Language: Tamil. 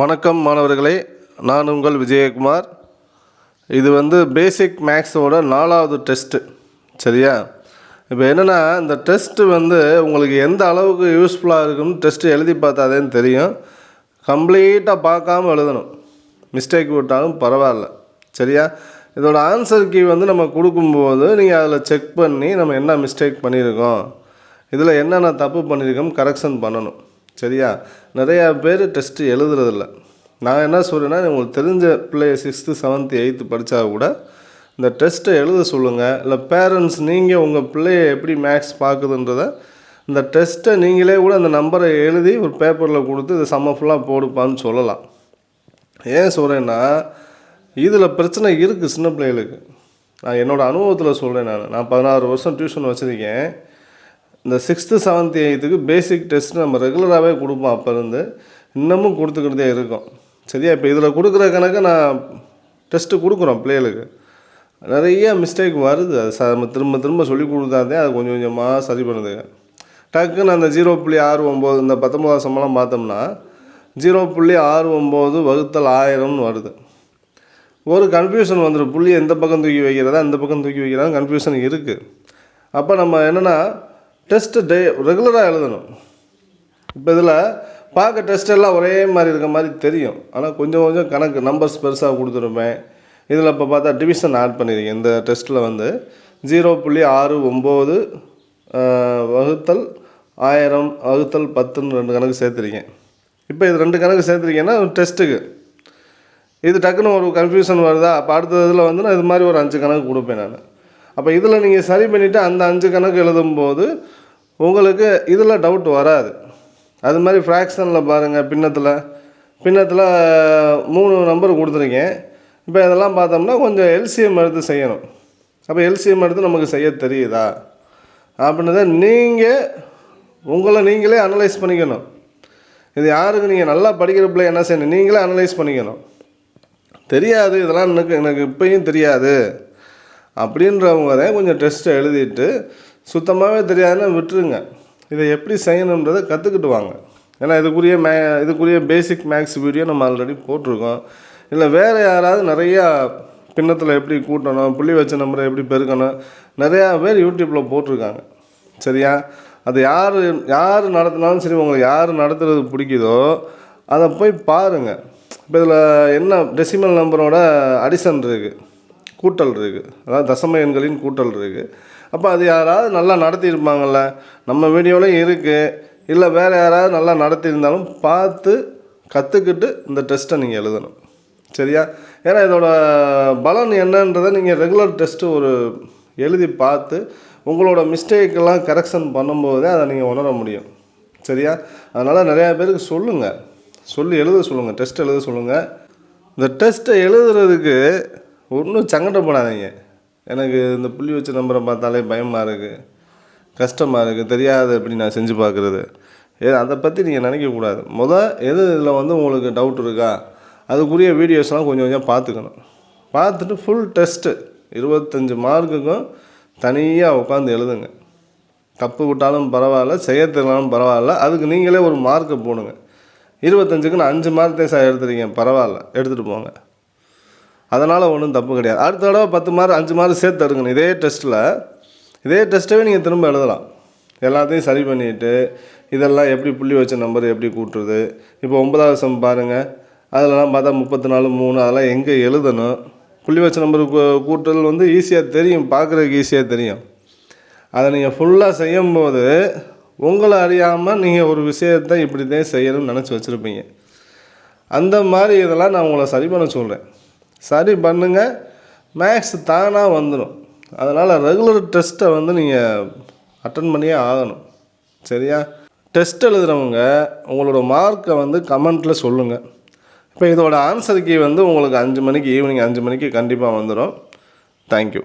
வணக்கம் மாணவர்களே நான் உங்கள் விஜயகுமார். இது வந்து பேசிக் மேக்ஸோட நாலாவது டெஸ்ட்டு சரியா? இப்போ என்னென்னா இந்த டெஸ்ட்டு வந்து உங்களுக்கு எந்த அளவுக்கு யூஸ்ஃபுல்லாக இருக்குன்னு டெஸ்ட்டு எழுதி பார்த்தாதேன்னு தெரியும். கம்ப்ளீட்டாக பார்க்காம எழுதணும். மிஸ்டேக் விட்டாலும் பரவாயில்ல சரியா? இதோட ஆன்சர் கீ வந்து நம்ம கொடுக்கும்போது நீங்கள் அதில் செக் பண்ணி நம்ம என்ன மிஸ்டேக் பண்ணியிருக்கோம் இதில் என்னென்ன தப்பு பண்ணியிருக்கோம் கரெக்ஷன் பண்ணணும். சரியா? நிறையா பேர் டெஸ்ட்டு எழுதுறதில்ல. நான் என்ன சொல்கிறேன்னா உங்களுக்கு தெரிஞ்ச பிள்ளைய சிக்ஸ்த்து செவன்த்து எயித்து படித்தா கூட இந்த டெஸ்ட்டை எழுத சொல்லுங்கள் இல்லை பேரண்ட்ஸ் நீங்கள் உங்கள் பிள்ளைய எப்படி மேக்ஸ் பார்க்குதுன்றத இந்த டெஸ்ட்டை நீங்களே கூட அந்த நம்பரை எழுதி ஒரு பேப்பரில் கொடுத்து இதை செம்ம ஃபுல்லாக போடுப்பான்னு சொல்லலாம். ஏன் சொல்கிறேன்னா இதில் பிரச்சனை இருக்குது சின்ன பிள்ளைகளுக்கு. நான் என்னோடய அனுபவத்தில் சொல்கிறேன் நான். நான் பதினாறு வருஷம் டியூஷன் வச்சுருக்கேன். இந்த சிக்ஸ்த்து செவன்த் எயித்துக்கு பேசிக் டெஸ்ட் நம்ம ரெகுலராகவே கொடுப்போம் அப்போ இருந்து இன்னமும் கொடுத்துக்கிட்டே இருக்கோம். சரியா? இப்போ இதில் கொடுக்குற கணக்கு நான் டெஸ்ட்டு கொடுக்குறோம் பிள்ளைகளுக்கு. நிறைய மிஸ்டேக் வருது. அது ச நம்ம திரும்ப திரும்ப சொல்லி கொடுத்தாதே அது கொஞ்சம் கொஞ்சமாக சரி பண்ணுதுங்க டக்குன்னு அந்த ஜீரோ புள்ளி ஆறு ஒம்பது இந்த பத்தொம்பதாம் சம்பளம் பார்த்தோம்னா ஜீரோ புள்ளி ஆறு ஒம்பது வகுத்தல் ஆயிரம்னு வருது. ஒரு கன்ஃபியூஷன் வந்துடும் புள்ளி எந்த பக்கம் தூக்கி வைக்கிறதா இந்த பக்கம் தூக்கி வைக்கிறதா கன்ஃபியூஷன் இருக்குது அப்போ நம்ம என்னென்னா டெஸ்ட்டு டே ரெகுலராக எழுதணும். இப்போ இதில் பார்க்க டெஸ்ட் எல்லாம் ஒரே மாதிரி இருக்க மாதிரி தெரியும். ஆனால் கொஞ்சம் கொஞ்சம் கணக்கு நம்பர்ஸ் பெருசாக கொடுத்துருப்பேன். இதில் இப்போ பார்த்தா டிவிஷன் ஆட் பண்ணியிருக்கேன் இந்த டெஸ்ட்டில் வந்து ஜீரோ புள்ளி ஆறு ஒம்பது வகுத்தல் ஆயிரம் வகுத்தல் பத்துன்னு ரெண்டு கணக்கு சேர்த்துருக்கேன். இப்போ இது ரெண்டு கணக்கு சேர்த்துருக்கேன்னா டெஸ்ட்டுக்கு இது டக்குன்னு ஒரு கன்ஃபியூஷன் வருதா? அப்போ அடுத்த இதில் வந்து நான் இது மாதிரி ஒரு அஞ்சு கணக்கு கொடுப்பேன் நான். அப்போ இதில் நீங்கள் சரி பண்ணிவிட்டு அந்த அஞ்சு கணக்கு எழுதும்போது உங்களுக்கு இதில் டவுட் வராது. அது மாதிரி ஃப்ராக்ஷனில் பாருங்கள் பின்னத்தில். பின்னத்தில் மூணு நம்பர் கொடுத்துருக்கேன். இப்போ இதெல்லாம் பார்த்தோம்னா கொஞ்சம் எல்சிஎம் எடுத்து செய்யணும். அப்போ எல்சிஎம் எடுத்து நமக்கு செய்ய தெரியுதா? அப்படின்னு தான் நீங்கள் உங்களை நீங்களே அனலைஸ் பண்ணிக்கணும். இது யாருக்கு நீங்கள் நல்லா படிக்கிற பிள்ளை என்ன செய்யணும்? நீங்களே அனலைஸ் பண்ணிக்கணும். தெரியாது இதெல்லாம் எனக்கு எனக்கு இப்பயும் தெரியாது. அப்படின்றவங்க தான் கொஞ்சம் டெஸ்ட்டை எழுதிட்டு சுத்தமாகவே தெரியாதுன்னா விட்டுருங்க. இதை எப்படி செய்யணுன்றதை கற்றுக்கிட்டு வாங்க. ஏன்னா இதுக்குரிய மே இதுக்குரிய பேசிக் மேக்ஸ் வீடியோ நம்ம ஆல்ரெடி போட்டிருக்கோம். இல்லை வேறு யாராவது நிறையா பின்னத்தில் எப்படி கூட்டணும் புள்ளி வச்ச நம்பரை எப்படி பெருக்கணும் நிறையா பேர் யூடியூப்பில் போட்டிருக்காங்க. சரியா? அது யார் யார் நடத்தினாலும் சரி உங்களுக்கு யார் நடத்துறது பிடிக்குதோ அதை போய் பாருங்கள் இப்போ இதில் என்ன டெசிமல் நம்பரோட அடிஷன் இருக்குது கூட்டல் இருக்குது அதாவது தசம எண்களின் கூட்டல் இருக்குது அப்போ அது யாராவது நல்லா நடத்தியிருப்பாங்கள்ல நம்ம வீடியோவில் இருக்குது இல்லை வேறு யாராவது நல்லா நடத்தியிருந்தாலும் பார்த்து கற்றுக்கிட்டு இந்த டெஸ்ட்டை நீங்கள் எழுதணும். சரியா? ஏன்னா இதோட பலன் என்னன்றதை நீங்கள் ரெகுலர் டெஸ்ட்டு ஒரு எழுதி பார்த்து உங்களோட மிஸ்டேக்கெல்லாம் கரெக்ஷன் பண்ணும்போது அதை நீங்கள் உணர முடியும். சரியா? அதனால் நிறையா பேருக்கு சொல்லுங்கள் சொல்லி எழுத சொல்லுங்கள் டெஸ்ட் எழுத சொல்லுங்கள் இந்த டெஸ்ட்டை எழுதுறதுக்கு ஒன்றும் சங்கடப்படாதீங்க எனக்கு இந்த புள்ளி வச்ச நம்பரை பார்த்தாலே பயமாக இருக்குது கஷ்டமாக இருக்குது தெரியாது எப்படி நான் செஞ்சு பார்க்குறது. ஏ அதை பற்றி நீங்கள் நினைக்கக்கூடாது முதல் எது இதில் வந்து உங்களுக்கு டவுட் இருக்கா? அதுக்குரிய வீடியோஸ்லாம் கொஞ்சம் கொஞ்சம் பார்த்துக்கணும். பார்த்துட்டு ஃபுல் டெஸ்ட்டு இருபத்தஞ்சி மார்க்குக்கும் தனியாக உட்காந்து எழுதுங்க. தப்பு விட்டாலும் பரவாயில்ல செய்ய தெரியலாலும் பரவாயில்ல. அதுக்கு நீங்களே ஒரு மார்க்கை போடுங்க. இருபத்தஞ்சுக்கு நான் அஞ்சு மார்க் தான் சார் எடுத்துருக்கேன் பரவாயில்ல. எடுத்துகிட்டு போங்க. அதனால் ஒன்றும் தப்பு கிடையாது. அடுத்த தடவை பத்து மார்க் அஞ்சு மார்க் சேர்த்து எடுக்கணும் இதே டெஸ்ட்டில் இதே டெஸ்ட்டவே நீங்கள் திரும்ப எழுதலாம். எல்லாத்தையும் சரி பண்ணிவிட்டு இதெல்லாம் எப்படி புள்ளி வச்ச நம்பர் எப்படி கூட்டுறது? இப்போ ஒன்பதாவது சம் பாருங்கள் அதிலலாம் பார்த்தா முப்பத்தி நாலு மூணு அதெல்லாம் எங்கே எழுதணும்? புள்ளி வச்ச நம்பர் கூட்டுறது வந்து ஈஸியாக தெரியும் பார்க்குறதுக்கு ஈஸியாக தெரியும். அதை நீங்கள் ஃபுல்லாக செய்யும்போது உங்களை அறியாமல் நீங்கள் ஒரு விஷயத்தை இப்படி தான் செய்யணும்னு நினச்சி வச்சுருப்பீங்க. அந்த மாதிரி இதெல்லாம் நான் உங்களை சரி பண்ண சொல்கிறேன் சரி பண்ணுங்கள் மேக்ஸ் தானாக வந்துடும் அதனால் ரெகுலர் டெஸ்ட்டை வந்து நீங்கள் அட்டன் பண்ணியே ஆகணும். சரியா? டெஸ்ட் எழுதுகிறவங்க உங்களோட மார்க்கை வந்து கமெண்ட்டில் சொல்லுங்கள் இப்போ இதோட ஆன்சர் கீ வந்து உங்களுக்கு அஞ்சு மணிக்கு ஈவினிங் அஞ்சு மணிக்கு கண்டிப்பாக வந்துடும் தேங்க்யூ